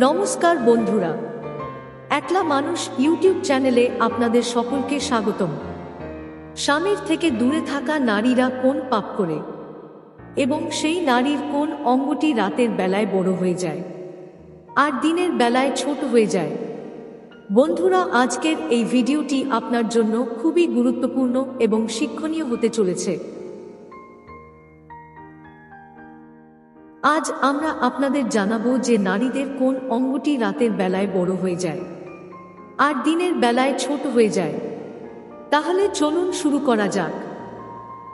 নমস্কার বন্ধুরা। একলা মানুষ ইউটিউব চ্যানেলে আপনাদের সকলকে স্বাগতম। স্বামীর থেকে দূরে থাকা নারীরা কোন পাপ করে? এবং সেই নারীর কোন অঙ্গটি রাতের বেলায় বড় হয়ে যায়? আর দিনের বেলায় ছোট হয়ে যায়? বন্ধুরা, আজকের এই ভিডিওটি আপনার জন্য খুবই গুরুত্বপূর্ণ এবং শিক্ষণীয় হতে চলেছে। আজ আমরা আপনাদের জানাব যে নারীদের কোন অঙ্গটি রাতের বেলায় বড় হয়ে যায় আর দিনের বেলায় ছোট হয়ে যায়। তাহলে চলুন শুরু করা যাক।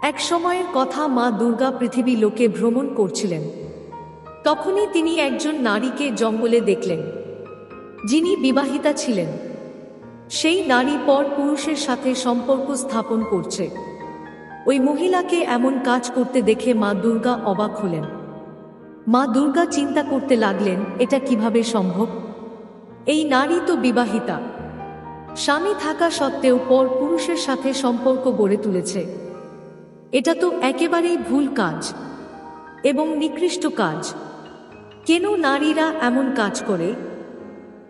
এক সময়ের কথা মা দুর্গা পৃথিবী লোকে ভ্রমণ করছিলেন। তখনই তিনি একজন নারীকে জঙ্গলে দেখলেন, যিনি বিবাহিতা ছিলেন। সেই নারী পর পুরুষের সাথে সম্পর্ক স্থাপন করছে। ওই মহিলাকে এমন কাজ করতে দেখে মা দুর্গা অবাক হলেন। মা দুর্গা চিন্তা করতে লাগলেন, এটা কীভাবে সম্ভব? এই নারী তো বিবাহিতা। স্বামী থাকা সত্ত্বেও পর পুরুষের সাথে সম্পর্ক গড়ে তুলেছে। এটা তো একেবারেই ভুল কাজ এবং নিকৃষ্ট কাজ। কেন নারীরা এমন কাজ করে?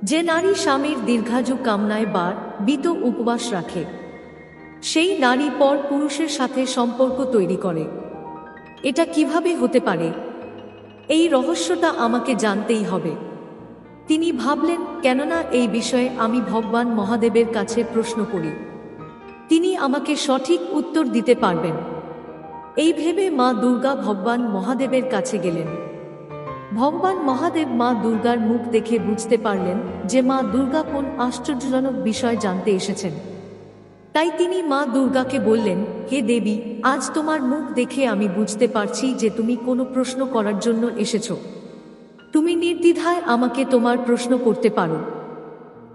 যে নারী স্বামীর দীর্ঘায়ু কামনায় বার, বিত উপবাস রাখে, সেই নারী পর পুরুষের সাথে সম্পর্ক তৈরি করে। এটা কীভাবে হতে পারে? এই রহস্যটা আমাকে জানতেই হবে। তিনি ভাবলেন, কেননা এই বিষয়ে আমি ভগবান মহাদেবের কাছে প্রশ্ন করি। তিনি আমাকে সঠিক উত্তর দিতে পারবেন। এই ভেবে মা দুর্গা ভগবান মহাদেবের কাছে গেলেন। ভগবান মহাদেব মা দুর্গার মুখ দেখে বুঝতে পারলেন যে মা দুর্গা কোন আশ্চর্যজনক বিষয় জানতে এসেছেন। তাই তিনি মা দুর্গাকে বললেন, হে দেবী, আজ তোমার মুখ দেখে আমি বুঝতে পারছি যে তুমি কোনো প্রশ্ন করার জন্য এসেছ। তুমি নির্দ্বিধায় আমাকে তোমার প্রশ্ন করতে পারো।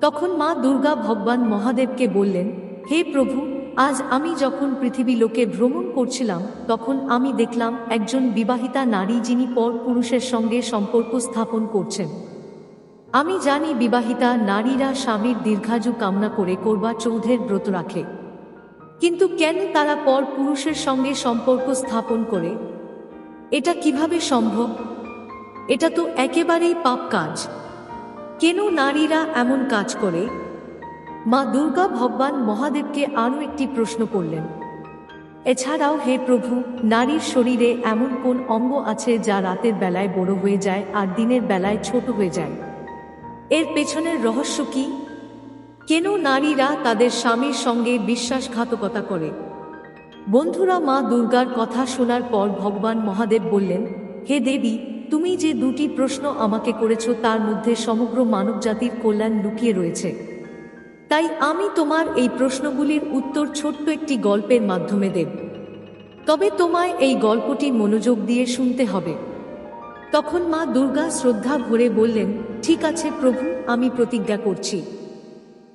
তখন মা দুর্গা ভগবান মহাদেবকে বললেন, হে প্রভু, আজ আমি যখন পৃথিবী লোকে ভ্রমণ করছিলাম, তখন আমি দেখলাম একজন বিবাহিতা নারী যিনি পর পুরুষের সঙ্গে সম্পর্ক স্থাপন করছেন। আমি জানি বিবাহিতা নারীরা স্বামীর দীর্ঘায়ু কামনা করে করবা চৌধের ব্রত রাখে। কিন্তু কেন তারা পর পুরুষের সঙ্গে সম্পর্ক স্থাপন করে? এটা কীভাবে সম্ভব? এটা তো একেবারেই পাপ কাজ। কেন নারীরা এমন কাজ করে? মা দুর্গা ভগবান মহাদেবকে আরও একটি প্রশ্ন করলেন। এছাড়াও হে প্রভু, নারীর শরীরে এমন কোন অঙ্গ আছে যা রাতের বেলায় বড় হয়ে যায় আর দিনের বেলায় ছোট হয়ে যায়? এর পেছনের রহস্য কি? কেন নারীরা তাদের স্বামীর সঙ্গে বিশ্বাসঘাতকতা করে? বন্ধুরা মা দুর্গার কথা শোনার পর ভগবান মহাদেব বললেন, হে দেবী, তুমি যে দুটি প্রশ্ন আমাকে করেছ তার মধ্যে সমগ্র মানবজাতির কল্যাণ লুকিয়ে রয়েছে। তাই আমি তোমার এই প্রশ্নগুলির উত্তর ছোট্ট একটি গল্পের মাধ্যমে দেব। তবে তোমায় এই গল্পটি মনোযোগ দিয়ে শুনতে হবে। তখন মা দুর্গা শ্রদ্ধা ভরে বললেন, ঠিক আছে প্রভু, আমি প্রতিজ্ঞা করছি।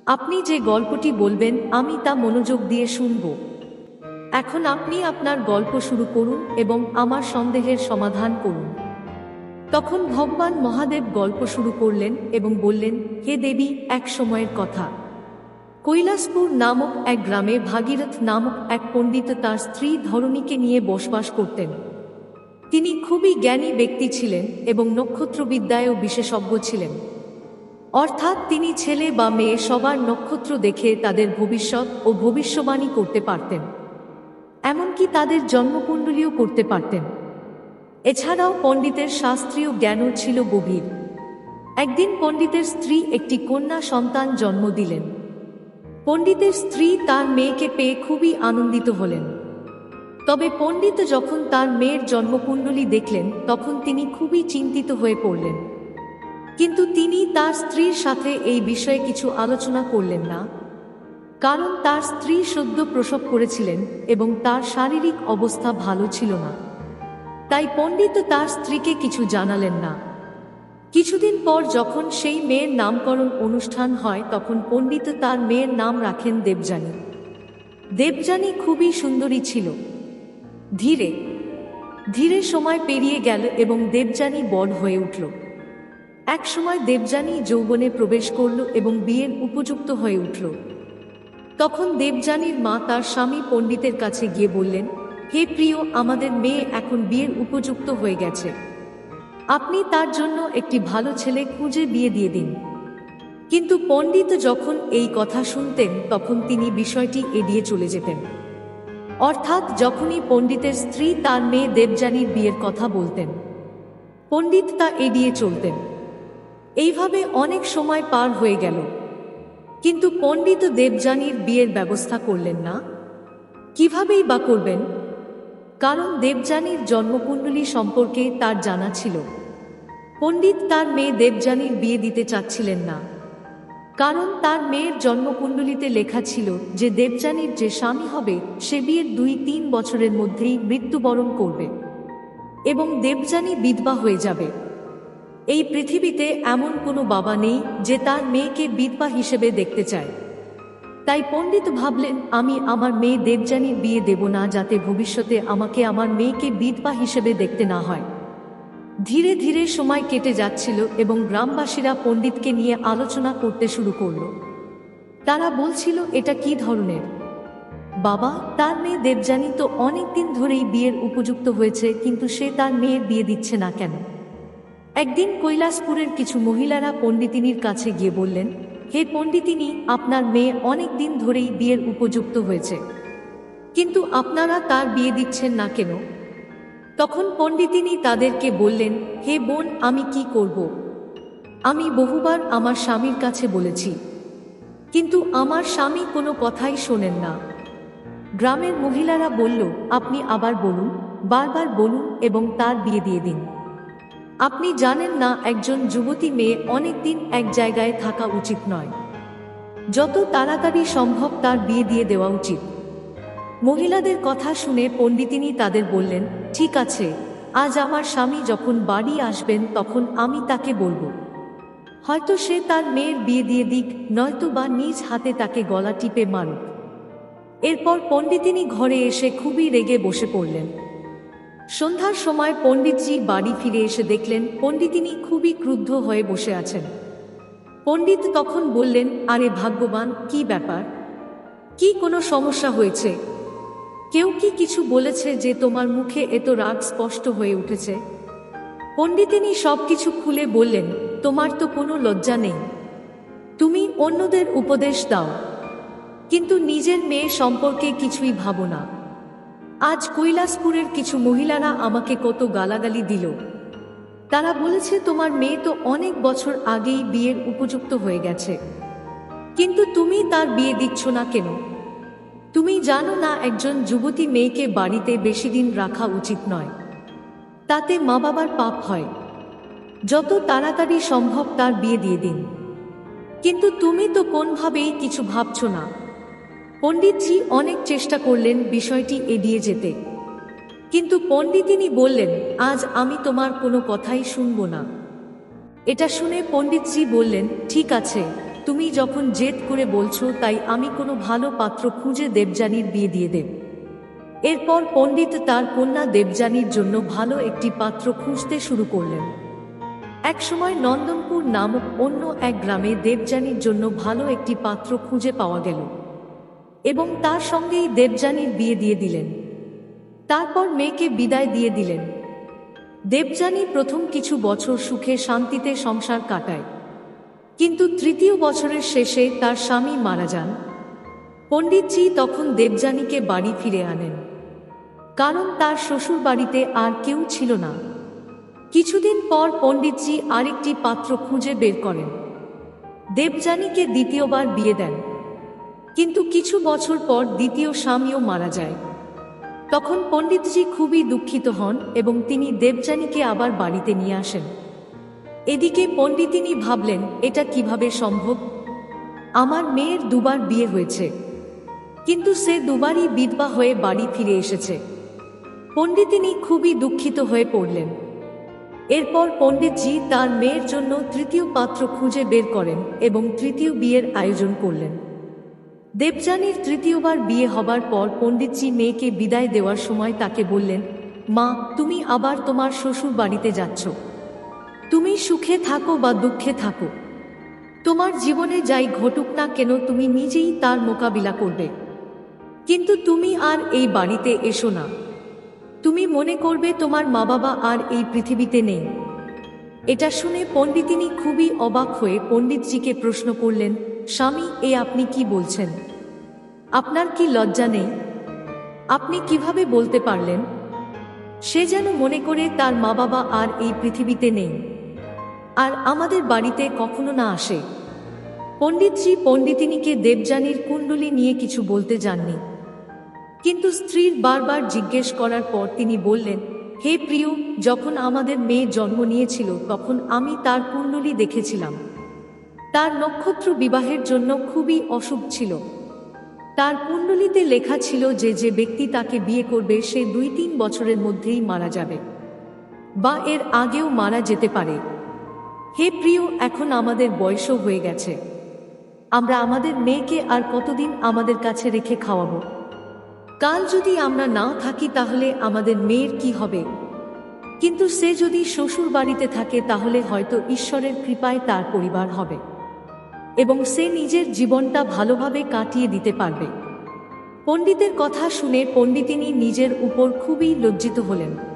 আপনি যে গল্পটি বলবেন, আমি তা মনোযোগ দিয়ে শুনব। এখন আপনি আপনার গল্প শুরু করুন এবং আমার সন্দেহের সমাধান করুন। তখন ভগবান মহাদেব গল্প শুরু করলেন এবং বললেন, হে দেবী, এক সময়ের কথা। কৈলাসপুর নামক এক গ্রামে ভাগীরথ নামক এক পণ্ডিত তার স্ত্রী ধরণীকে নিয়ে বসবাস করতেন। তিনি খুবই জ্ঞানী ব্যক্তি ছিলেন এবং নক্ষত্রবিদ্যায়ও বিশেষজ্ঞ ছিলেন। অর্থাৎ তিনি ছেলে বা মেয়ে সবার নক্ষত্র দেখে তাদের ভবিষ্যৎ ও ভবিষ্যবাণী করতে পারতেন। এমনকি তাদের জন্মকুণ্ডলীও করতে পারতেন। এছাড়াও পণ্ডিতের শাস্ত্রীয় জ্ঞানও ছিল গভীর। একদিন পণ্ডিতের স্ত্রী একটি কন্যা সন্তান জন্ম দিলেন। পণ্ডিতের স্ত্রী তার মেয়েকে পেয়ে খুবই আনন্দিত হলেন। তবে পণ্ডিত যখন তার মেয়ের জন্মকুণ্ডলী দেখলেন, তখন তিনি খুবই চিন্তিত হয়ে পড়লেন। কিন্তু তিনি তার স্ত্রীর সাথে এই বিষয়ে কিছু আলোচনা করলেন না। কারণ তার স্ত্রী সদ্য প্রসব করেছিলেন এবং তার শারীরিক অবস্থা ভালো ছিল না। তাই পণ্ডিত তার স্ত্রীকে কিছু জানালেন না। কিছুদিন পর যখন সেই মেয়ের নামকরণ অনুষ্ঠান হয়, তখন পণ্ডিত তার মেয়ের নাম রাখেন দেবযানী। দেবযানী খুবই সুন্দরী ছিল। ধীরে ধীরে সময় পেরিয়ে গেল এবং দেবযানী বড় হয়ে উঠল। এক সময় দেবযানী যৌবনে প্রবেশ করল এবং বিয়ের উপযুক্ত হয়ে উঠল। তখন দেবযানীর মা তার স্বামী পণ্ডিতের কাছে গিয়ে বললেন, হে প্রিয়, আমাদের মেয়ে এখন বিয়ের উপযুক্ত হয়ে গেছে। আপনি তার জন্য একটি ভালো ছেলে খুঁজে বিয়ে দিয়ে দিন। কিন্তু পণ্ডিত যখন এই কথা শুনতেন, তখন তিনি বিষয়টি এড়িয়ে চলে যেতেন। অর্থাৎ যখনই পণ্ডিতের স্ত্রী তার মেয়ে দেবযানীর বিয়ের কথা বলতেন, পণ্ডিত তা এড়িয়ে চলতেন। এইভাবে অনেক সময় পার হয়ে গেল। কিন্তু পণ্ডিত দেবযানীর বিয়ের ব্যবস্থা করলেন না? কিভাবেই বা করবেন? কারণ দেবযানীর জন্মকুণ্ডলী সম্পর্কে তার জানা ছিল। পণ্ডিত তার মেয়ে দেবযানীর বিয়ে দিতে চাচ্ছিলেন না। কারণ তার মেয়ের জন্মকুণ্ডলিতে লেখা ছিল যে দেবযানীর যে স্বামী হবে, সে বিয়ের দুই তিন বছরের মধ্যেই মৃত্যুবরণ করবে এবং দেবযানী বিধবা হয়ে যাবে। এই পৃথিবীতে এমন কোনো বাবা নেই যে তার মেয়েকে বিধবা হিসেবে দেখতে চায়। তাই পণ্ডিত ভাবলেন, আমি আমার মেয়ে দেবযানীর বিয়ে দেব না যাতে ভবিষ্যতে আমাকে আমার মেয়েকে বিধবা হিসেবে দেখতে না হয়। ধীরে ধীরে সময় কেটে যাচ্ছিল এবং গ্রামবাসীরা পণ্ডিতকে নিয়ে আলোচনা করতে শুরু করল। তারা বলছিল, এটা কি ধরনের? বাবা, তার মেয়ে দেবযানী তো অনেকদিন ধরেই বিয়ের উপযুক্ত হয়েছে, কিন্তু সে তার মেয়ের বিয়ে দিচ্ছে না কেন? একদিন কৈলাসপুরের কিছু মহিলারা পণ্ডিতিনীর কাছে গিয়ে বললেন, হে পণ্ডিতিনী, আপনার মেয়ে অনেক দিন ধরেই বিয়ের উপযুক্ত হয়েছে। কিন্তু আপনারা তার বিয়ে দিচ্ছেন না কেন? তখন পণ্ডিতিনী তাদেরকে বললেন, হে বোন, আমি কি করব? আমি বহুবার আমার স্বামীর কাছে বলেছি। কিন্তু আমার স্বামী কোনো কথাই শোনেন না। গ্রামের মহিলারা বলল, আপনি আবার বলুন, বারবার বলুন এবং তার বিয়ে দিয়ে দিন। আপনি জানেন না, একজন যুবতী মেয়ে অনেক দিন এক জায়গায় থাকা উচিত নয়। যত তাড়াতাড়ি সম্ভব তার বিয়ে দিয়ে দেওয়া উচিত। মহিলাদের কথা শুনে পণ্ডিতিনী তাদের বললেন, ঠিক আছে, আজ আমার স্বামী যখন বাড়ি আসবেন তখন আমি তাকে বলব। হয়তো সে তার মেয়ের বিয়ে দিয়ে দিক, নয়তো বা নিজ হাতে তাকে গলা টিপে মারুক। এরপর পণ্ডিতিনী ঘরে এসে খুবই রেগে বসে পড়লেন। সন্ধ্যার সময় পণ্ডিতজি বাড়ি ফিরে এসে দেখলেন পণ্ডিতিনী খুবই ক্রুদ্ধ হয়ে বসে আছেন। পণ্ডিত তখন বললেন, আরে ভাগ্যবান, কি ব্যাপার? কি কোনো সমস্যা হয়েছে? কেউ কি কিছু বলেছে যে তোমার মুখে এত রাগ স্পষ্ট হয়ে উঠেছে? পণ্ডিতিনী সবকিছু খুলে বললেন, তোমার তো কোনো লজ্জা নেই। তুমি অন্যদের উপদেশ দাও। কিন্তু নিজের মেয়ে সম্পর্কে কিছুই ভাবো না। আজ কৈলাসপুরের কিছু মহিলারা আমাকে কত গালাগালি দিল। তারা বলেছে, তোমার মেয়ে তো অনেক বছর আগেই বিয়ের উপযুক্ত হয়ে গেছে। কিন্তু তুমি তার বিয়ে দিচ্ছ না কেন? তুমি জানো না একজন যুবতী মেয়েকে বাড়িতে বেশি দিন রাখা উচিত নয়। তাতে মা বাবার পাপ হয়। যত তাড়াতাড়ি সম্ভব তার বিয়ে দিয়ে দিন। কিন্তু তুমি তো কোনভাবেই কিছু ভাবছ না। পণ্ডিতজি অনেক চেষ্টা করলেন বিষয়টি এড়িয়ে যেতে। কিন্তু পণ্ডিতিনী বললেন, আজ আমি তোমার কোনো কথাই শুনব না। এটা শুনে পণ্ডিতজি বললেন, ঠিক আছে। তুমি যখন জেদ করে বলছো, তাই আমি কোনো ভালো পাত্র খুঁজে দেবযানীর বিয়ে দিয়ে দেব। এরপর পণ্ডিত তার কন্যা দেবযানীর জন্য ভালো একটি পাত্র খুঁজতে শুরু করলেন। একসময় নন্দনপুর নামক অন্য এক গ্রামে দেবযানীর জন্য ভালো একটি পাত্র খুঁজে পাওয়া গেল এবং তার সঙ্গেই দেবযানীর বিয়ে দিয়ে দিলেন। তারপর মেয়েকে বিদায় দিয়ে দিলেন। দেবযানী প্রথম কিছু বছর সুখে শান্তিতে সংসার কাটায়। কিন্তু তৃতীয় বছরের শেষে তার স্বামী মারা যান। পণ্ডিতজি তখন দেবযানীকে বাড়ি ফিরে আনেন। কারণ তার শ্বশুর বাড়িতে আর কেউ ছিল না। কিছুদিন পর পণ্ডিতজি আরেকটি পাত্র খুঁজে বের করেন। দেবযানীকে দ্বিতীয়বার বিয়ে দেন। কিন্তু কিছু বছর পর দ্বিতীয় স্বামীও মারা যায়। তখন পণ্ডিতজি খুবই দুঃখিত হন এবং তিনি দেবযানীকে আবার বাড়িতে নিয়ে আসেন। এদিকে পণ্ডিতিনী ভাবলেন, এটা কীভাবে সম্ভব? আমার মেয়ের দুবার বিয়ে হয়েছে। কিন্তু সে দুবারই বিধবা হয়ে বাড়ি ফিরে এসেছে। পণ্ডিতিনী খুবই দুঃখিত হয়ে পড়লেন। এরপর পণ্ডিতজি তার মেয়ের জন্য তৃতীয় পাত্র খুঁজে বের করেন এবং তৃতীয় বিয়ের আয়োজন করলেন। দেবযানীর তৃতীয়বার বিয়ে হবার পর পণ্ডিতজি মেয়েকে বিদায় দেওয়ার সময় তাকে বললেন, মা, তুমি আবার তোমার শ্বশুর বাড়িতে যাচ্ছ। তুমি সুখে থাকো বা দুঃখে থাকো। তোমার জীবনে যাই ঘটুক না কেন, তুমি নিজেই তার মোকাবিলা করবে। কিন্তু তুমি আর এই বাড়িতে এসো না। তুমি মনে করবে তোমার মা বাবা আর এই পৃথিবীতে নেই। এটা শুনে পণ্ডিতিনী খুবই অবাক হয়ে পণ্ডিতজিকে প্রশ্ন করলেন, স্বামী, এ আপনি কি বলছেন? আপনার কি লজ্জা নেই? আপনি কীভাবে বলতে পারলেন? সে যেন মনে করে তার মা বাবা আর এই পৃথিবীতে নেই। আর আমাদের বাড়িতে কখনো না আসে। পণ্ডিতজি পণ্ডিতিনীকে দেবযানীর কুণ্ডলী নিয়ে কিছু বলতে যাননি। কিন্তু স্ত্রীর বারবার জিজ্ঞেস করার পর তিনি বললেন, হে প্রিয়, যখন আমাদের মেয়ে জন্ম নিয়েছিল, তখন আমি তার কুণ্ডলী দেখেছিলাম। তার নক্ষত্র বিবাহের জন্য খুবই অশুভ ছিল। তার কুণ্ডলিতে লেখা ছিল যে যে ব্যক্তি তাকে বিয়ে করবে, সে দুই তিন বছরের মধ্যেই মারা যাবে বা এর আগেও মারা যেতে পারে। হে প্রিয়, এখন আমাদের বয়সও হয়ে গেছে। আমরা আমাদের মেয়েকে আর কতদিন আমাদের কাছে রেখে খাওয়াবো? কাল যদি আমরা না থাকি তাহলে আমাদের মেয়ের কি হবে? কিন্তু সে যদি শ্বশুর বাড়িতে থাকে তাহলে হয়তো ঈশ্বরের কৃপায় তার পরিবার হবে। এবং সে নিজের জীবনটা ভালোভাবে কাটিয়ে দিতে পারবে। পণ্ডিতের কথা শুনে পণ্ডিতিনী নিজের উপর খুবই লজ্জিত হলেন।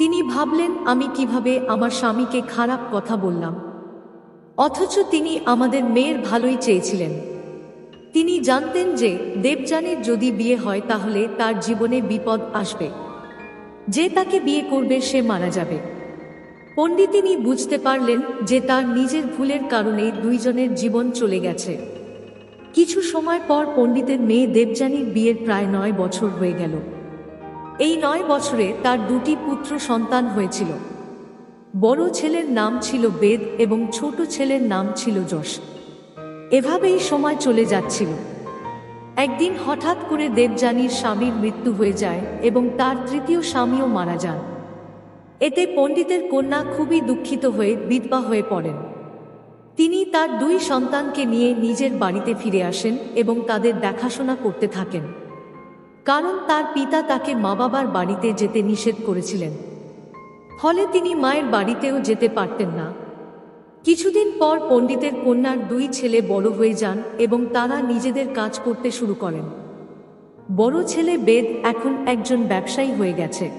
তিনি ভাবলেন, আমি কীভাবে আমার স্বামীকে খারাপ কথা বললাম। অথচ তিনি আমাদের মেয়ের ভালোই চেয়েছিলেন। তিনি জানতেন যে, দেবযানীর যদি বিয়ে হয়, তাহলে তার জীবনে বিপদ আসবে। যে তাকে বিয়ে করবে, সে মারা যাবে। পণ্ডিতিনী বুঝতে পারলেন যে, তার নিজের ভুলের কারণে দুইজনের জীবন চলে গেছে। কিছু সময় পর পণ্ডিতের মেয়ে দেবযানীর বিয়ের প্রায় নয় বছর হয়ে গেল। এই নয় বছরে তার দুটি পুত্র সন্তান হয়েছিল। বড় ছেলের নাম ছিল বেদ এবং ছোট ছেলের নাম ছিল যশ। এভাবেই সময় চলে যাচ্ছিল। একদিন হঠাৎ করে দেবযানীর স্বামীর মৃত্যু হয়ে যায় এবং তার তৃতীয় স্বামীও মারা যান। এতে পণ্ডিতের কন্যা খুবই দুঃখিত হয়ে বিধবা হয়ে পড়েন। তিনি তার দুই সন্তানকে নিয়ে নিজের বাড়িতে ফিরে আসেন এবং তাদের দেখাশোনা করতে থাকেন। কারণ তার পিতা তাকে মা বাবার বাড়িতে যেতে নিষেধ করেছিলেন। ফলে তিনি মায়ের বাড়িতেও যেতে পারতেন না। কিছুদিন পর পণ্ডিতের কন্যার দুই ছেলে বড় হয়ে যান এবং তারা নিজেদের কাজ করতে শুরু করেন। বড় ছেলে বেদ এখন একজন ব্যবসায়ী হয়ে গেছে।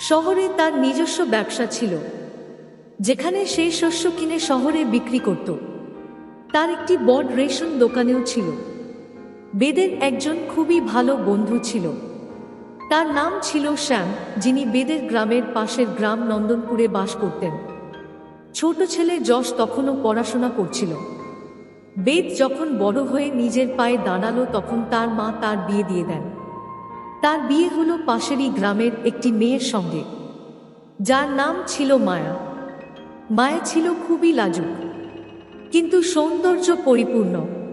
শহরে তার নিজস্ব ব্যবসা ছিল, যেখানে সেই শস্য কিনে শহরে বিক্রি করত। তার একটি বড় রেশন দোকানেও ছিল। বেদের একজন খুবই ভালো বন্ধু ছিল। তার নাম ছিল শ্যাম, যিনি বেদের গ্রামের পাশের গ্রাম নন্দনপুরে বাস করতেন। ছোট ছেলে যশ তখনও পড়াশোনা করছিল। বেদ যখন বড় হয়ে নিজের পায়ে দাঁড়াল, তখন তার মা তার বিয়ে দিয়ে দেন। তার বিয়ে হলো পাশেরই গ্রামের একটি মেয়ের সঙ্গে। যার নাম ছিল মায়া। মায়া ছিল খুবই লাজুক। কিন্তু সৌন্দর্য পরিপূর্ণ।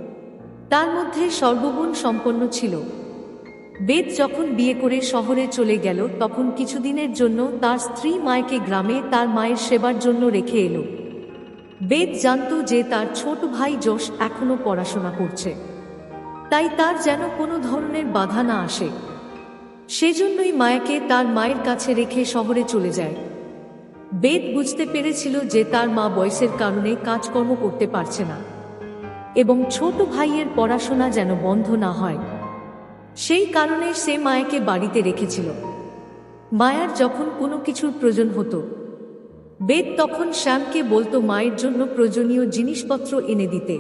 তার মধ্যে সর্বগুণ সম্পন্ন ছিল। বেদ যখন বিয়ে করে শহরে চলে গেল, তখন কিছুদিনের জন্য তার স্ত্রী মায়কে গ্রামে তার মায়ের সেবার জন্য রেখে এলো। বেদ জানত যে তার ছোট ভাই যশ এখনও পড়াশোনা করছে। তাই তার যেন কোনো ধরনের বাধা না আসে। সেজন্যই মায়াকে তার মায়ের কাছে রেখে শহরে চলে যায়। বেদ বুঝতে পেরেছিল যে তার মা বয়সের কারণে কাজকর্ম করতে পারছে না। এবং ছোট ভাইয়ের পড়াশোনা যেন বন্ধ না হয়। সেই কারণে সে মায়াকে বাড়িতে রেখেছিল। মায়ার যখন কোনো কিছুর প্রয়োজন হতো, বেদ তখন শ্যামকে বলতো মায়ের জন্য প্রয়োজনীয় জিনিসপত্র এনে দিতে।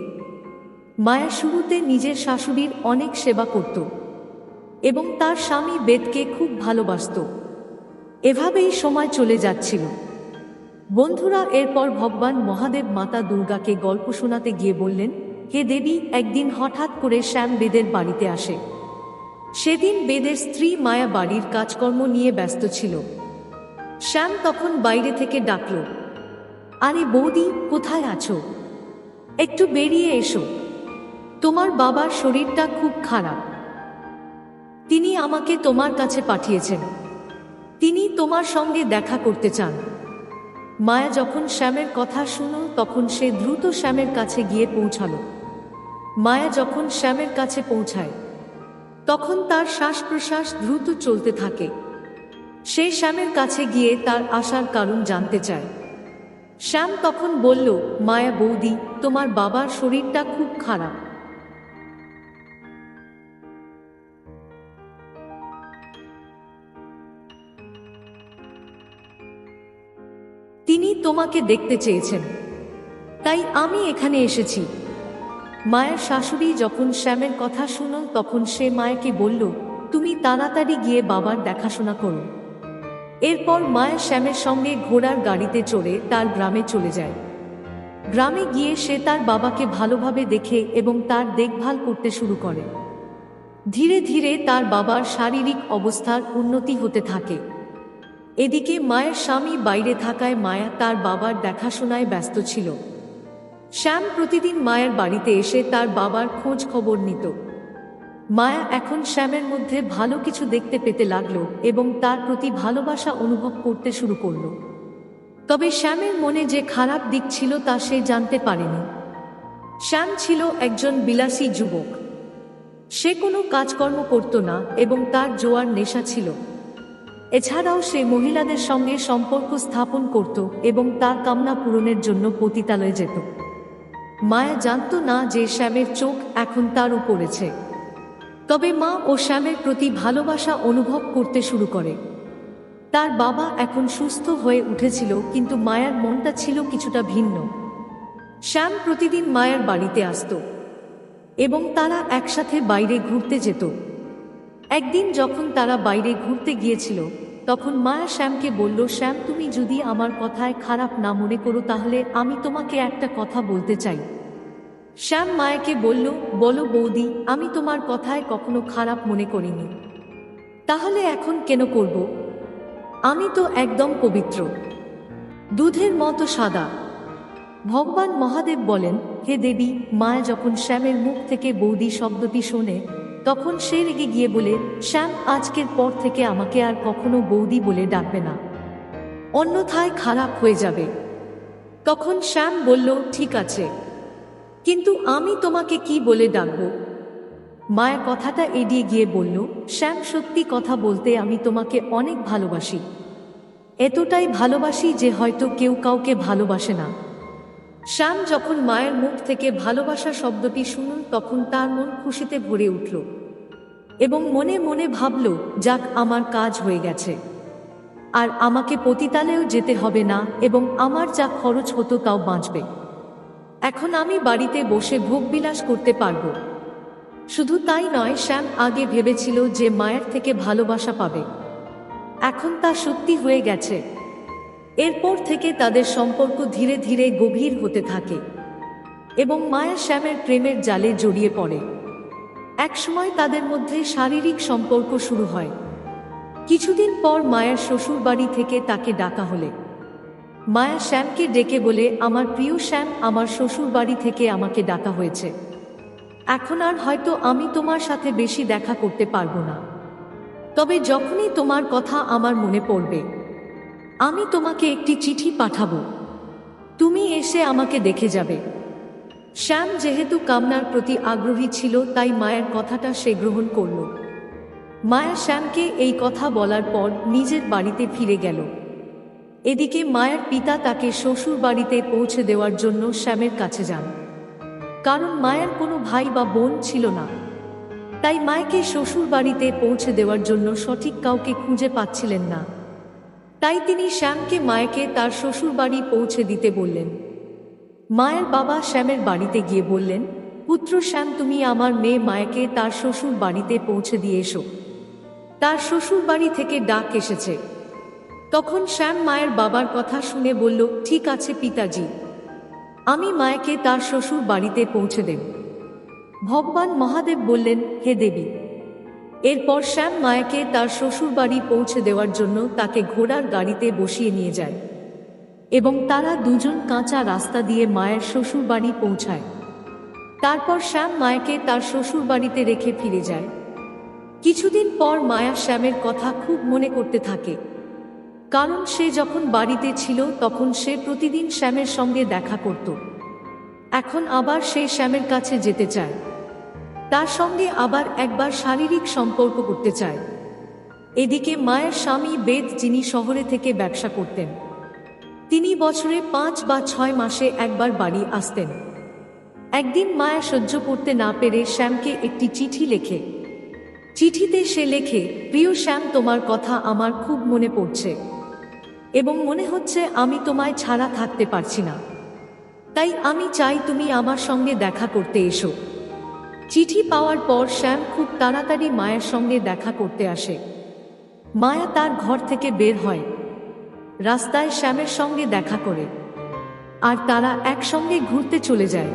মায়া শুরুতে নিজের শাশুড়ির অনেক সেবা করত এবং তার স্বামী বেদকে খুব ভালোবাসত। এভাবেই সময় চলে যাচ্ছিল। বন্ধুরা, এরপর ভগবান মহাদেব মাতা দুর্গাকে গল্প শোনাতে গিয়ে বললেন হে দেবী একদিন হঠাৎ করে শ্যাম বেদের বাড়িতে আসে। সেদিন বেদের স্ত্রী মায়া বাড়ির কাজকর্ম নিয়ে ব্যস্ত ছিল। শ্যাম তখন বাইরে থেকে ডাকল, আরে বৌদি, কোথায় আছো? একটু বেরিয়ে এসো। তোমার বাবার শরীরটা খুব খারাপ। তিনি আমাকে তোমার কাছে পাঠিয়েছেন। তিনি তোমার সঙ্গে দেখা করতে চান। মায়া যখন শ্যামের কথা শুনো তখন সে দ্রুত শ্যামের কাছে গিয়ে পৌঁছালো। মায়া যখন শ্যামের কাছে পৌঁছায়, তখন তার শ্বাস প্রশ্বাস দ্রুত চলতে থাকে। সে শ্যামের কাছে গিয়ে তার আসার কারণ জানতে চায়। শ্যাম তখন বলল, মায়া বৌদি, তোমার বাবার শরীরটা খুব খারাপ। তিনি তোমাকে দেখতে চেয়েছেন। তাই আমি এখানে এসেছি। মায়ের শাশুড়ি যখন শ্যামের কথা শুনো, তখন সে মায়াকে বলল, তুমি তাড়াতাড়ি গিয়ে বাবার দেখাশোনা করো। এরপর মায়া শ্যামের সঙ্গে ঘোড়ার গাড়িতে চড়ে তার গ্রামে চলে যায়। গ্রামে গিয়ে সে তার বাবাকে ভালোভাবে দেখে এবং তার দেখভাল করতে শুরু করে। ধীরে ধীরে তার বাবার শারীরিক অবস্থার উন্নতি হতে থাকে। এদিকে মায়ের স্বামী বাইরে থাকায় মায়া তার বাবার দেখাশোনায় ব্যস্ত ছিল। শ্যাম প্রতিদিন মায়ের বাড়িতে এসে তার বাবার খোঁজ খবর নিত। মায়া এখন শ্যামের মধ্যে ভালো কিছু দেখতে পেতে লাগল এবং তার প্রতি ভালোবাসা অনুভব করতে শুরু করল। তবে শ্যামের মনে যে খারাপ দিক ছিল তা সে জানতে পারেনি। শ্যাম ছিল একজন বিলাসী যুবক। সে কোনো কাজকর্ম করত না এবং তার জোয়ার নেশা ছিল। এছাড়াও সে মহিলাদের সঙ্গে সম্পর্ক স্থাপন করত এবং তার কামনা পূরণের জন্য পতিতালয়ে যেত। মায়া জানত না যে শ্যামের চোখ এখন তার উপরেছে। তবে মা ও শ্যামের প্রতি ভালোবাসা অনুভব করতে শুরু করে। তার বাবা এখন সুস্থ হয়ে উঠেছিল, কিন্তু মায়ার মনটা ছিল কিছুটা ভিন্ন। শ্যাম প্রতিদিন মায়ার বাড়িতে আসত এবং তারা একসাথে বাইরে ঘুরতে যেত। একদিন যখন তারা বাইরে ঘুরতে গিয়েছিল তখন মায়া শ্যামকে বলল, শ্যাম, তুমি যদি আমার কথায় খারাপ না মনে করো, তাহলে আমি তোমাকে একটা কথা বলতে চাই। শ্যাম মায়াকে বলল, বলো বৌদি, আমি তোমার কথায় কখনো খারাপ মনে করিনি। তাহলে এখন কেন করব? আমি তো একদম পবিত্র। দুধের মতো সাদা। ভগবান মহাদেব বলেন, হে দেবী, মায়া যখন শ্যামের মুখ থেকে বৌদি শব্দটি শোনে তখন সে রেগে গিয়ে বলে, শ্যাম, আজকের পর থেকে আমাকে আর কখনো বৌদি বলে ডাকবে না। অন্যথায় খারাপ হয়ে যাবে। তখন শ্যাম বলল, ঠিক আছে। কিন্তু আমি তোমাকে কি বলে ডাকবো? মায়া কথাটা এড়িয়ে গিয়ে বলল, শ্যাম, সত্যি কথা বলতে আমি তোমাকে অনেক ভালোবাসি। এতটাই ভালোবাসি যে হয়তো কেউ কাউকে ভালোবাসে না। শ্যাম যখন মায়ের মুখ থেকে ভালোবাসা শব্দটি শুনুন তখন তার মন খুশিতে ভরে উঠল এবং মনে মনে ভাবল, যাক, আমার কাজ হয়ে গেছে। আর আমাকে পতিতালেও যেতে হবে না এবং আমার যা খরচ হতো তাও বাঁচবে। এখন আমি বাড়িতে বসে ভোগবিলাস করতে পারব। শুধু তাই নয়, শ্যাম আগে ভেবেছিল যে মায়ের থেকে ভালোবাসা পাবে। এখন তা সত্যি হয়ে গেছে। এরপর থেকে তাদের সম্পর্ক ধীরে ধীরে গভীর হতে থাকে এবং মায়া শ্যামের প্রেমের জালে জড়িয়ে পড়ে। একসময় তাদের মধ্যে শারীরিক সম্পর্ক শুরু হয়। কিছুদিন পর মায়ার শ্বশুর বাড়ি থেকে তাকে ডাকা হলে। মায়া শ্যামকে ডেকে বলে, আমার প্রিয় শ্যাম আমার শ্বশুর বাড়ি থেকে আমাকে ডাকা হয়েছে। এখন আর হয়তো আমি তোমার সাথে বেশি দেখা করতে পারব না। তবে যখনই তোমার কথা আমার মনে পড়বে আমি তোমাকে একটি চিঠি পাঠাবো। তুমি এসে আমাকে দেখে যাবে। শ্যাম যেহেতু কামনার প্রতি আগ্রহী ছিল, তাই মায়ের কথাটা সে গ্রহণ করল। মায়া শ্যামকে এই কথা বলার পর নিজের বাড়িতে ফিরে গেল। এদিকে মায়ের পিতা তাকে শ্বশুর বাড়িতে পৌঁছে দেওয়ার জন্য শ্যামের কাছে যান। কারণ মায়ের কোনো ভাই বা বোন ছিল না। তাই মায়কে শ্বশুর বাড়িতে পৌঁছে দেওয়ার জন্য সঠিক কাউকে খুঁজে পাচ্ছিলেন না। তাই তিনি শ্যামকে মায়কে তার শ্বশুর বাড়ি পৌঁছে দিতে বললেন। মায়ের বাবা শ্যামের বাড়িতে গিয়ে বললেন, পুত্র শ্যাম, তুমি আমার মেয়ে মায়কে তার শ্বশুর বাড়িতে পৌঁছে দিয়ে এসো। তার শ্বশুর বাড়ি থেকে ডাক এসেছে তখন শ্যাম মায়ের বাবার কথা শুনে বলল, ঠিক আছে পিতাজি, আমি মায়কে তার শ্বশুর বাড়িতে পৌঁছে দেব ভগবান মহাদেব বললেন, হে দেবী এরপর শ্যাম মায়াকে তার শ্বশুর বাড়ি পৌঁছে দেওয়ার জন্য তাকে ঘোড়ার গাড়িতে বসিয়ে নিয়ে যায় এবং তারা দুজন কাঁচা রাস্তা দিয়ে মায়ের শ্বশুর বাড়ি পৌঁছায়। তারপর শ্যাম মায়াকে তার শ্বশুর বাড়িতে রেখে ফিরে যায়। কিছুদিন পর মায়া শ্যামের কথা খুব মনে করতে থাকে। কারণ সে যখন বাড়িতে ছিল তখন সে প্রতিদিন শ্যামের সঙ্গে দেখা করত। এখন আবার সে শ্যামের কাছে যেতে চায়। তার সঙ্গে আবার একবার শারীরিক সম্পর্ক করতে চায়। এদিকে মায়ের স্বামী বেদ, যিনি শহরে থেকে ব্যবসা করতেন, তিনি বছরে পাঁচ বা ছয় মাসে একবার বাড়ি আসতেন। একদিন মায়া সহ্য করতে না পেরে শ্যামকে একটি চিঠি লেখে। চিঠিতে সে লেখে, প্রিয় শ্যাম, তোমার কথা আমার খুব মনে পড়ছে এবং মনে হচ্ছে আমি তোমায় ছাড়া থাকতে পারছি না। তাই আমি চাই তুমি আমার সঙ্গে দেখা করতে এসো। চিঠি পাওয়ার পর শ্যাম খুব তাড়াতাড়ি মায়ের সঙ্গে দেখা করতে আসে। মায়া তার ঘর থেকে বের হয়। রাস্তায় শ্যামের সঙ্গে দেখা করে। আর তারা একসঙ্গে ঘুরতে চলে যায়।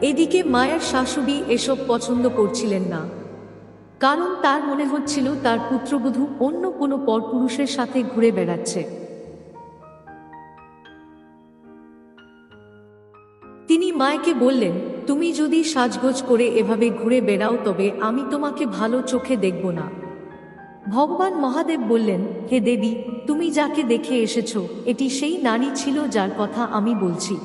এদিকে মায়ের শাশুড়ি এসব পছন্দ করছিলেন না। কারণ তার মনে হচ্ছিল তার পুত্রবধূ অন্য কোনো পরপুরুষের সাথে ঘুরে বেড়াচ্ছে। তিনি মায়কে বললেন তুমি যদি সাজগোজ করে এভাবে ঘুরে বেড়াও, তবে আমি তোমাকে ভালো চোখে দেখব না। ভগবান মহাদেব বললেন, হে দেবী, তুমি যাকে দেখে এসেছ, এটি সেই নারী ছিল যার কথা আমি বলছি।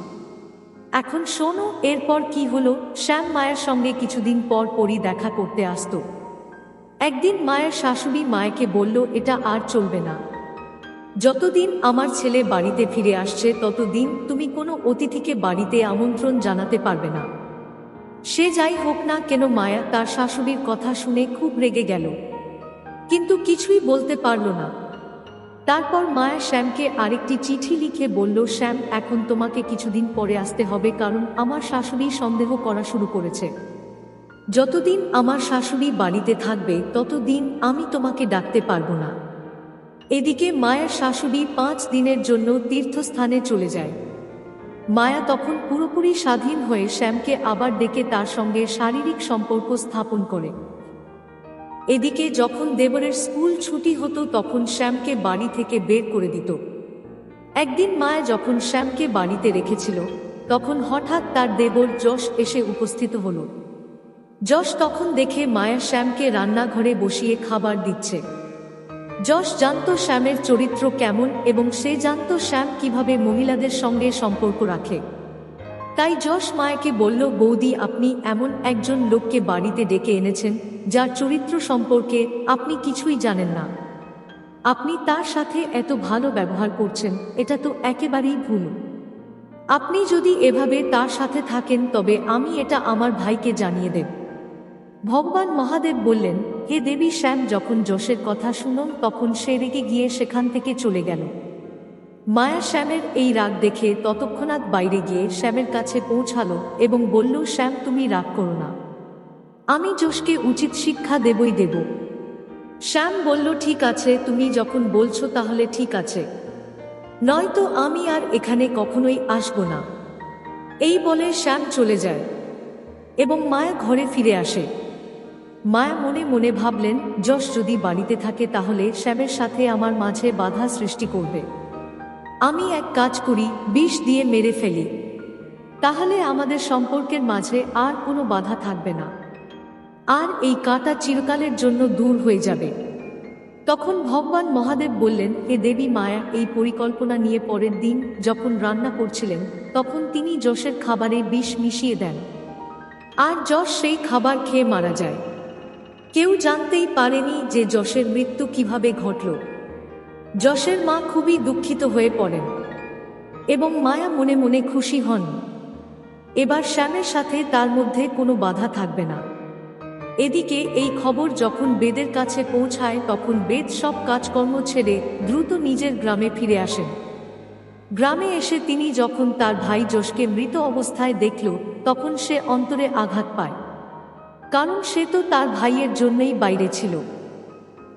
এখন শোনো, এরপর কি হলো? শ্যাম মায়ের সঙ্গে কিছুদিন পর পরই দেখা করতে আসতো। একদিন মায়ের শাশুড়ি মায়কে বলল, এটা আর চলবে না। যতদিন আমার ছেলে বাড়িতে ফিরে আসছে, ততদিন তুমি কোনো অতিথিকে বাড়িতে আমন্ত্রণ জানাতে পারবে না। সে যাই হোক না কেন মায়া তার শাশুড়ির কথা শুনে খুব রেগে গেল। কিন্তু কিছুই বলতে পারল না। তারপর মায়া শ্যামকে আরেকটি চিঠি লিখে বলল, শ্যাম, এখন তোমাকে কিছুদিন পরে আসতে হবে কারণ আমার শাশুড়ি সন্দেহ করা শুরু করেছে। যতদিন আমার শাশুড়ি বাড়িতে থাকবে, ততদিন আমি তোমাকে ডাকতে পারব না। এদিকে মায়ের শাশুড়ি পাঁচ দিনের জন্য তীর্থস্থানে চলে যায়। মায়া তখন পুরোপুরি স্বাধীন হয়ে শ্যামকে আবার ডেকে তার সঙ্গে শারীরিক সম্পর্ক স্থাপন করে। এদিকে যখন দেবরের স্কুল ছুটি হতো তখন শ্যামকে বাড়ি থেকে বের করে দিত। একদিন মায়া যখন শ্যামকে বাড়িতে রেখেছিল, তখন হঠাৎ তার দেবর যশ এসে উপস্থিত হলো। যশ তখন দেখে মায়া শ্যামকে রান্নাঘরে বসিয়ে খাবার দিচ্ছে। যশ জানত শ্যামের চরিত্র কেমন এবং সে জানত শ্যাম কীভাবে মহিলাদের সঙ্গে সম্পর্ক রাখে। তাই যশ মায়াকে বলল, বৌদি, আপনি এমন একজন লোককে বাড়িতে ডেকে এনেছেন, যার চরিত্র সম্পর্কে আপনি কিছুই জানেন না। আপনি তার সাথে এত ভালো ব্যবহার করছেন, এটা তো একেবারেই ভুল। আপনি যদি এভাবে তার সাথে থাকেন, তবে আমি এটা আমার ভাইকে জানিয়ে দেব। ভগবান মহাদেব বললেন, হে দেবী শ্যাম, যখন যশের কথা শুনুন তখন সে রেগে গিয়ে সেখান থেকে চলে গেল। মায়া শ্যামের এই রাগ দেখে ততক্ষণাৎ বাইরে গিয়ে শ্যামের কাছে পৌঁছালো এবং বলল, শ্যাম, তুমি রাগ করো না। আমি যশকে উচিত শিক্ষা দেবই দেব। শ্যাম বলল, ঠিক আছে, তুমি যখন বলছো তাহলে ঠিক আছে। নয়তো আমি আর এখানে কখনোই আসব না। এই বলে শ্যাম চলে যায় এবং মায়া ঘরে ফিরে আসে। মায়া মনে মনে ভাবলেন, যশ যদি বাড়িতে থাকে তাহলে শ্যামের সাথে আমার মাঝে বাধা সৃষ্টি করবে। আমি এক কাজ করি, বিষ দিয়ে মেরে ফেলি। তাহলে আমাদের সম্পর্কের মাঝে আর কোনো বাধা থাকবে না। আর এই কাটা চিরকালের জন্য দূর হয়ে যাবে। তখন ভগবান মহাদেব বললেন হে দেবী মায়া, এই পরিকল্পনা নিয়ে পরের দিন যখন রান্না করছিলেন, তখন তিনি যশের খাবারে বিষ মিশিয়ে দেন। আর যশ সেই খাবার খেয়ে মারা যায়। কেউ জানতেই পারেনি যে যশের মৃত্যু কীভাবে ঘটল। যশের মা খুবই দুঃখিত হয়ে পড়েন এবং মায়া মনে মনে খুশি হন। এবার শ্যামের সাথে তার মধ্যে কোনো বাধা থাকবে না। এদিকে এই খবর যখন বেদের কাছে পৌঁছায়, তখন বেদ সব কাজকর্ম ছেড়ে দ্রুত নিজের গ্রামে ফিরে আসেন। গ্রামে এসে তিনি যখন তার ভাই যশকে মৃত অবস্থায় দেখল, তখন সে অন্তরে আঘাত পায়। কারণ সে তো তার ভাইয়ের জন্যই বাইরে ছিল,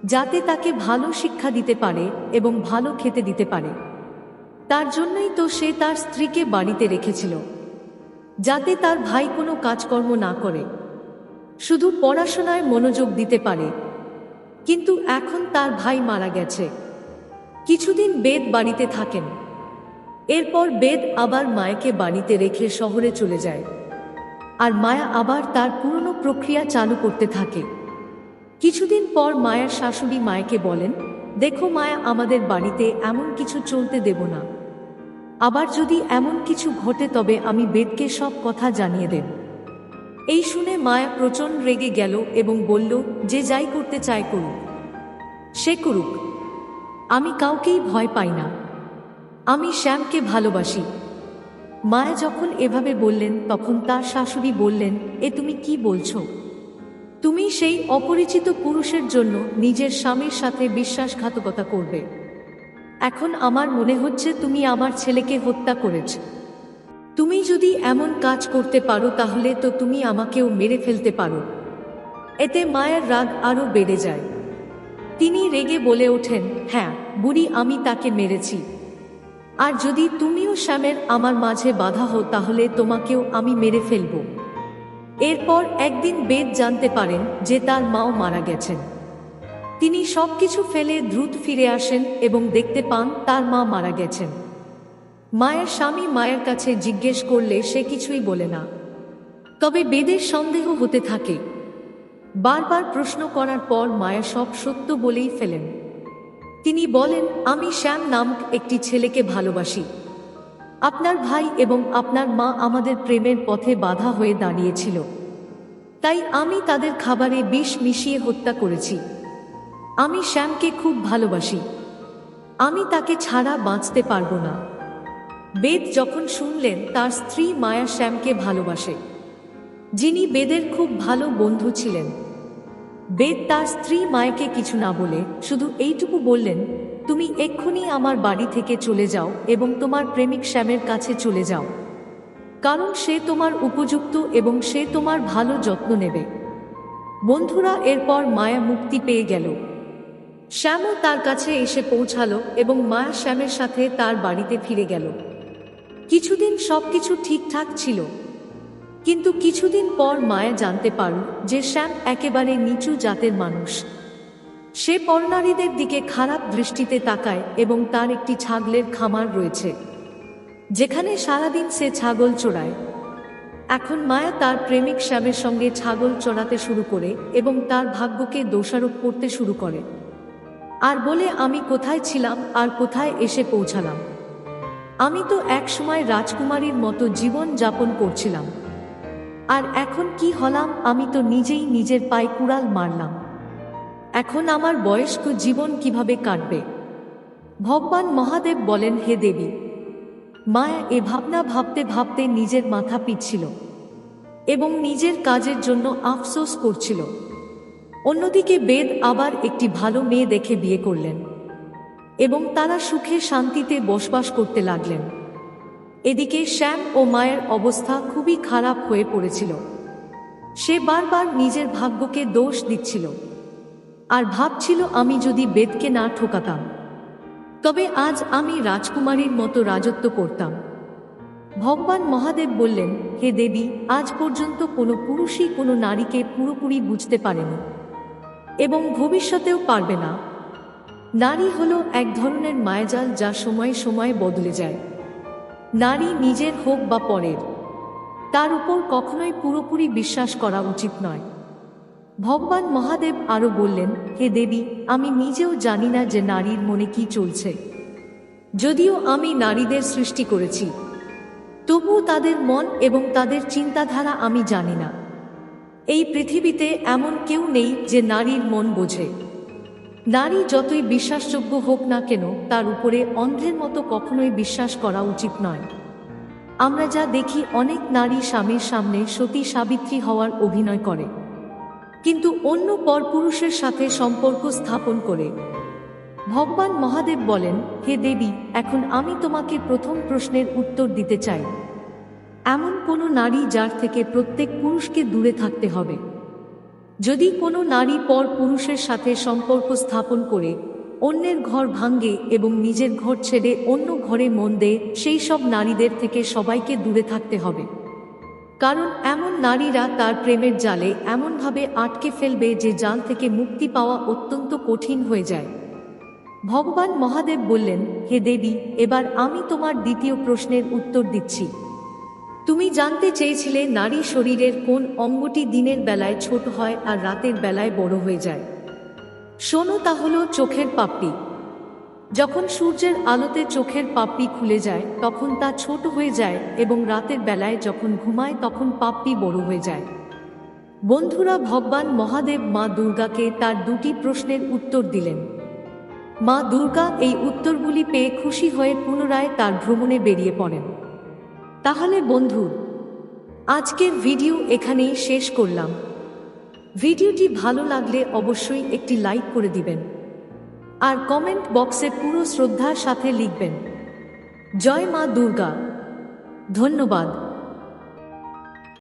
যাতে তাকে ভালো শিক্ষা দিতে পারে এবং ভালো খেতে দিতে পারে। তার জন্যই তো সে তার স্ত্রীকে বাড়িতে রেখেছিল, যাতে তার ভাই কোনো কাজকর্ম না করে, শুধু পড়াশোনায় মনোযোগ দিতে পারে। কিন্তু এখন তার ভাই মারা গেছে। কিছুদিন বেদ বাড়িতে থাকেন। এরপর বেদ আবার মায়াকে বাড়িতে রেখে শহরে চলে যায়। আর মায়া আবার তার পুরনো প্রক্রিয়া চালু করতে থাকে। কিছুদিন পর মায়ের শাশুড়ি মায়াকে বলেন, দেখো মায়া, আমাদের বাড়িতে এমন কিছু চলতে দেব না। আবার যদি এমন কিছু ঘটে, তবে আমি বেদকে সব কথা জানিয়ে দেব। এই শুনে মায়া প্রচণ্ড রেগে গেল এবং বলল, যে যাই করতে চায় করুক, সে করুক। আমি কাউকেই ভয় পাই না। আমি শ্যামকে ভালোবাসি। মায়া যখন এভাবে বললেন, তখন তার শাশুড়ি বললেন, এ তুমি কি বলছো? তুমি সেই অপরিচিত পুরুষের জন্য নিজের স্বামীর সাথে বিশ্বাসঘাতকতা করবে। এখন আমার মনে হচ্ছে তুমি আমার ছেলেকে হত্যা করেছ। তুমি যদি এমন কাজ করতে পারো, তাহলে তো তুমি আমাকেও মেরে ফেলতে পারো। এতে মায়ের রাগ আরও বেড়ে যায়। তিনি রেগে বলে ওঠেন হ্যাঁ বুড়ি, আমি তাকে মেরেছি। আর যদি তুমিও শ্যামের আমার মাঝে বাধা হও, তাহলে তোমাকেও আমি মেরে ফেলব। এরপর একদিন বেদ জানতে পারেন যে তার মাও মারা গেছেন। তিনি সবকিছু ফেলে দ্রুত ফিরে আসেন এবং দেখতে পান তার মা মারা গেছেন। মায়ের স্বামী মায়ের কাছে জিজ্ঞেস করলে সে কিছুই বলে না। তবে বেদের সন্দেহ হতে থাকে। বারবার প্রশ্ন করার পর মায়া সব সত্য বলেই ফেলেন। তিনি বলেন, আমি শ্যাম নামক একটি ছেলেকে ভালোবাসি। আপনার ভাই এবং আপনার মা আমাদের প্রেমের পথে বাধা হয়ে দাঁড়িয়েছিল। তাই আমি তাদের খাবারে বিষ মিশিয়ে হত্যা করেছি। আমি শ্যামকে খুব ভালোবাসি। আমি তাকে ছাড়া বাঁচতে পারব না। বেদ যখন শুনলেন, তার স্ত্রী মায়া শ্যামকে ভালোবাসে, যিনি বেদের খুব ভালো বন্ধু ছিলেন। বেদ তার স্ত্রী মায়াকে কিছু না বলে শুধু এইটুকু বললেন, তুমি এক্ষুনি আমার বাড়ি থেকে চলে যাও এবং তোমার প্রেমিক শ্যামের কাছে চলে যাও। কারণ সে তোমার উপযুক্ত এবং সে তোমার ভালো যত্ন নেবে। বন্ধুরা, এরপর মায়া মুক্তি পেয়ে গেল। শ্যামও তার কাছে এসে পৌঁছালো এবং মায়া শ্যামের সাথে তার বাড়িতে ফিরে গেল। কিছুদিন সবকিছু ঠিকঠাক ছিল। কিন্তু কিছুদিন পর মায়া জানতে পারল যে শ্যাম একেবারে নিচু জাতের মানুষ। সে পরনারীদের দিকে খারাপ দৃষ্টিতে তাকায় এবং তার একটি ছাগলের খামার রয়েছে, যেখানে সারাদিন সে ছাগল চড়ায়। এখন মায়া তার প্রেমিক শ্যামের সঙ্গে ছাগল চড়াতে শুরু করে এবং তার ভাগ্যকে দোষারোপ করতে শুরু করে। আর বলে, আমি কোথায় ছিলাম আর কোথায় এসে পৌঁছালাম? আমি তো একসময় রাজকুমারীর মতো জীবন যাপন করছিলাম। আর এখন কি হলাম? আমি তো নিজেই নিজের পায়ে কুড়াল মারলাম। এখন আমার বয়স্ক জীবন কীভাবে কাটবে? ভগবান মহাদেব বলেন, হে দেবী, মায়া এ ভাবনা ভাবতে ভাবতে নিজের মাথা পিচ্ছিল এবং নিজের কাজের জন্য আফসোস করছিল। অন্যদিকে বেদ আবার একটি ভালো মেয়ে দেখে বিয়ে করলেন এবং তারা সুখে শান্তিতে বসবাস করতে লাগলেন। এদিকে শ্যাম ও মায়ের অবস্থা খুবই খারাপ হয়ে পড়েছিল। সে বারবার নিজের ভাগ্যকে দোষ দিচ্ছিল। আর ভাবছিল আমি যদি বেদকে না ঠোকাতাম, তবে আজ আমি রাজকুমারীর মতো রাজত্ব করতাম। ভগবান মহাদেব বললেন, হে দেবী, আজ পর্যন্ত কোনো পুরুষই কোনো নারীকে পুরোপুরি বুঝতে পারেনি এবং ভবিষ্যতেও পারবে না। নারী হলো এক ধরনের মায়াজাল যা সময়ে সময়ে বদলে যায়। নারী নিজের হোক বা পরের, তার উপর কখনোই পুরোপুরি বিশ্বাস করা উচিত নয়। ভগবান মহাদেব আরও বললেন, হে দেবী, আমি নিজেও জানি না যে নারীর মনে কি চলছে। যদিও আমি নারীদের সৃষ্টি করেছি, তবুও তাদের মন এবং তাদের চিন্তাধারা আমি জানি না। এই পৃথিবীতে এমন কেউ নেই যে নারীর মন বোঝে। নারী যতই বিশ্বাসযোগ্য হোক না কেন, তার উপরে অন্ধের মতো কখনোই বিশ্বাস করা উচিত নয়। আমরা যা দেখি, অনেক নারী স্বামীর সামনে সতী সাবিত্রী হওয়ার অভিনয় করে। কিন্তু অন্য পরপুরুষের সাথে সম্পর্ক স্থাপন করে। ভগবান মহাদেব বলেন, হে দেবী, এখন আমি তোমাকে প্রথম প্রশ্নের উত্তর দিতে চাই। এমন কোনো নারী যার থেকে প্রত্যেক পুরুষকে দূরে থাকতে হবে। যদি কোনো নারী পর পুরুষের সাথে সম্পর্ক স্থাপন করে, অন্যের ঘর ভাঙ্গে এবং নিজের ঘর ছেড়ে অন্য ঘরে মন দেয়, সেই সব নারীদের থেকে সবাইকে দূরে থাকতে হবে। কারণ এমন নারীরা তার প্রেমের জালে এমনভাবে আটকে ফেলবে যে জাল থেকে মুক্তি পাওয়া অত্যন্ত কঠিন হয়ে যায়। ভগবান মহাদেব বললেন, হে দেবী, এবার আমি তোমার দ্বিতীয় প্রশ্নের উত্তর দিচ্ছি। তুমি জানতে চেয়েছিলে নারী শরীরের কোন অঙ্গটি দিনের বেলায় ছোট হয় আর রাতের বেলায় বড় হয়ে যায়। শোনো তা হলো চোখের পাপড়ি। যখন সূর্যের আলোতে চোখের পাপড়ি খুলে যায়, তখন তা ছোট হয়ে যায় এবং রাতের বেলায় যখন ঘুমায়, তখন পাপড়ি বড় হয়ে যায়। বন্ধুরা, ভগবান মহাদেব মা দুর্গাকে তার দুটি প্রশ্নের উত্তর দিলেন। মা দুর্গা এই উত্তরগুলি পেয়ে খুশি হয়ে পুনরায় তার ভ্রমণে বেরিয়ে পড়েন। তাহলে বন্ধু, আজকের ভিডিও এখানেই শেষ করলাম। ভিডিওটি ভালো লাগলে অবশ্যই একটি লাইক করে দিবেন। আর কমেন্ট বক্সে পুরো শ্রদ্ধার সাথে লিখবেন। জয় মা দুর্গা। ধন্যবাদ।